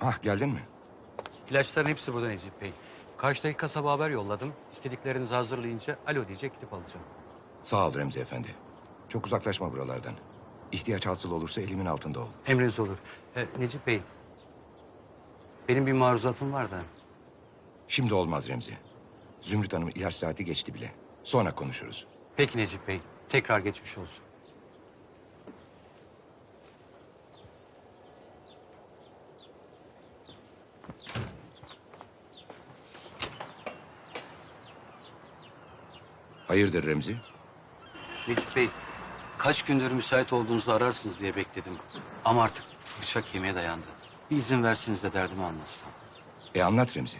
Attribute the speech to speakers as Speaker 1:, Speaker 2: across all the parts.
Speaker 1: Ah geldin mi?
Speaker 2: İlaçların hepsi burada Necip Bey. Karşıdaki kasaba haber yolladım. İstediklerinizi hazırlayınca alo diyecek gidip alacağım.
Speaker 1: Sağ ol Remzi Efendi. Çok uzaklaşma buralardan. İhtiyaç hasıl olursa elimin altında ol.
Speaker 2: Emriniz olur. Ee, Necip Bey, benim bir maruzatım var da.
Speaker 1: Şimdi olmaz Remzi. Zümrüt Hanım ilaç saati geçti bile. Sonra konuşuruz.
Speaker 2: Peki Necip Bey, tekrar geçmiş olsun.
Speaker 1: Hayırdır Remzi?
Speaker 2: Necip Bey, kaç gündür müsait olduğunuzu ararsınız diye bekledim. Ama artık bıçak yemeğe dayandı. Bir izin versiniz de derdimi anlatsam.
Speaker 1: E anlat Remzi.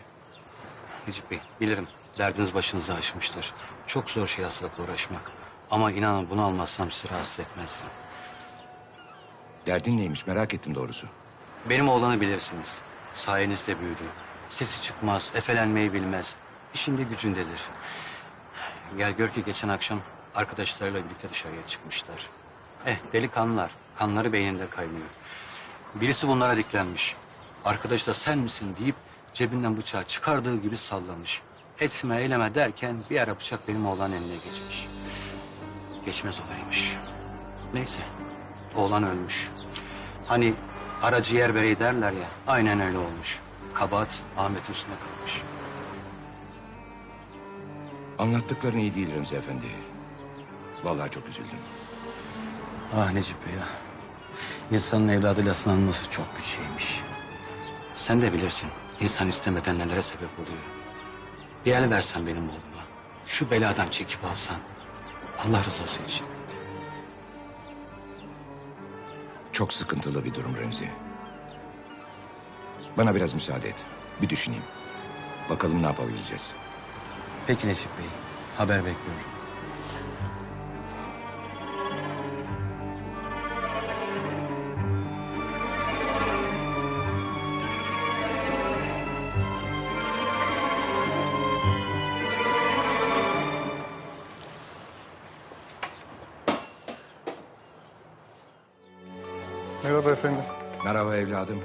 Speaker 2: Necip Bey, bilirim derdiniz başınızı aşmıştır. Çok zor şey hastalıkla uğraşmak. Ama inanın bunu almazsam sizi rahatsız etmezdim.
Speaker 1: Derdin neymiş merak ettim doğrusu.
Speaker 2: Benim oğlanı bilirsiniz. Sayenizde büyüdü. Sesi çıkmaz, efelenmeyi bilmez. İşinde gücündedir. Gel gör ki geçen akşam arkadaşlarıyla birlikte dışarıya çıkmışlar. Eh delikanlılar, kanları beyninde kaynıyor. Birisi bunlara diklenmiş. Arkadaş da sen misin deyip cebinden bıçağı çıkardığı gibi sallamış. Etme eyleme derken bir ara bıçak benim oğlanın eline geçmiş. Geçmez olaymış. Neyse, oğlan ölmüş. Hani aracı yer bereyi derler ya, aynen öyle olmuş. Kabahat Ahmet'in üstüne kalmış.
Speaker 1: Anlattıkların iyi değil Remzi Efendi. Vallahi çok üzüldüm.
Speaker 2: Ah Necip Bey ya. İnsanın evladıyla sınanması çok güç şeymiş. Sen de bilirsin, insan istemeden nelere sebep oluyor. Bir el versen benim oğluma, şu beladan çekip alsan. Allah rızası için.
Speaker 1: Çok sıkıntılı bir durum Remzi. Bana biraz müsaade et. Bir düşüneyim. Bakalım ne yapabileceğiz.
Speaker 2: Peki Necip Bey, haber bekliyorum.
Speaker 3: Merhaba efendim.
Speaker 1: Merhaba evladım.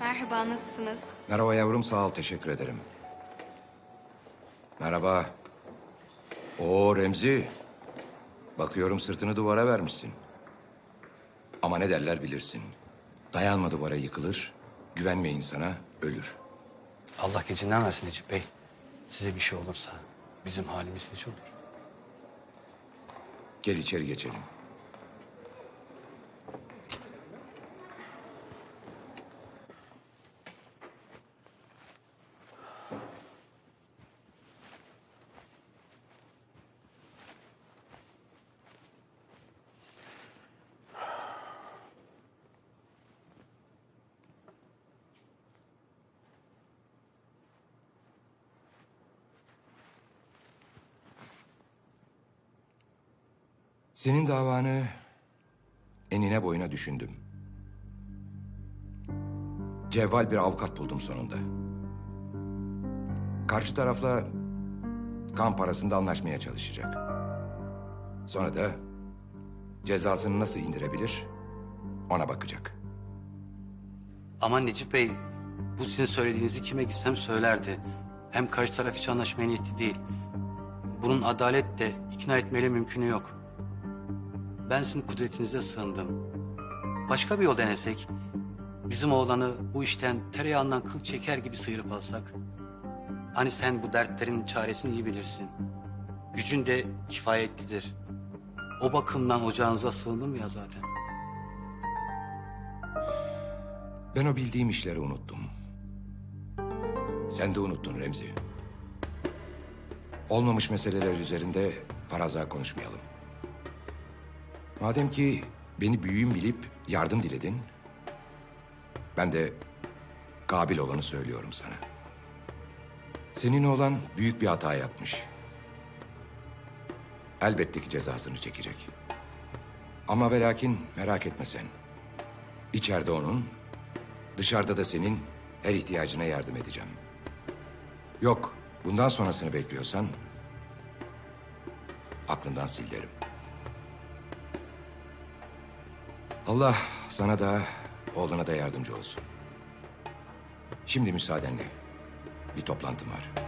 Speaker 4: Merhaba, nasılsınız?
Speaker 1: Merhaba yavrum sağ ol teşekkür ederim. Merhaba. Oo Remzi. Bakıyorum sırtını duvara vermişsin. Ama ne derler bilirsin. Dayanma duvara yıkılır. Güvenme insana ölür.
Speaker 2: Allah gecinden versin Necip Bey. Size bir şey olursa bizim halimiz hiç olur.
Speaker 1: Gel içeri geçelim. Senin davanı enine boyuna düşündüm. Cevval bir avukat buldum sonunda. Karşı tarafla kan parasında anlaşmaya çalışacak. Sonra da cezasını nasıl indirebilir ona bakacak.
Speaker 2: Aman Necip Bey, bu sizin söylediğinizi kime gitsem söylerdi. Hem karşı taraf hiç anlaşmaya niyetli değil. Bunun adaletle ikna etmeyle mümkünü yok. Ben sizin kudretinize sığındım. Başka bir yol denesek, bizim oğlanı bu işten tereyağından kıl çeker gibi sıyırıp alsak. Hani sen bu dertlerin çaresini iyi bilirsin. Gücün de kifayetlidir. O bakımdan ocağınıza sığındım ya zaten.
Speaker 1: Ben o bildiğim işleri unuttum. Sen de unuttun Remzi. Olmamış meseleler üzerinde faraza konuşmayalım. Madem ki beni büyüğüm bilip yardım diledin... ...ben de kabil olanı söylüyorum sana. Senin oğlan büyük bir hata yapmış. Elbette ki cezasını çekecek. Ama ve lakin merak etme sen. İçeride onun, dışarıda da senin her ihtiyacına yardım edeceğim. Yok, bundan sonrasını bekliyorsan aklından sil derim. Allah sana da oğluna da yardımcı olsun. Şimdi müsaadenle bir toplantım var.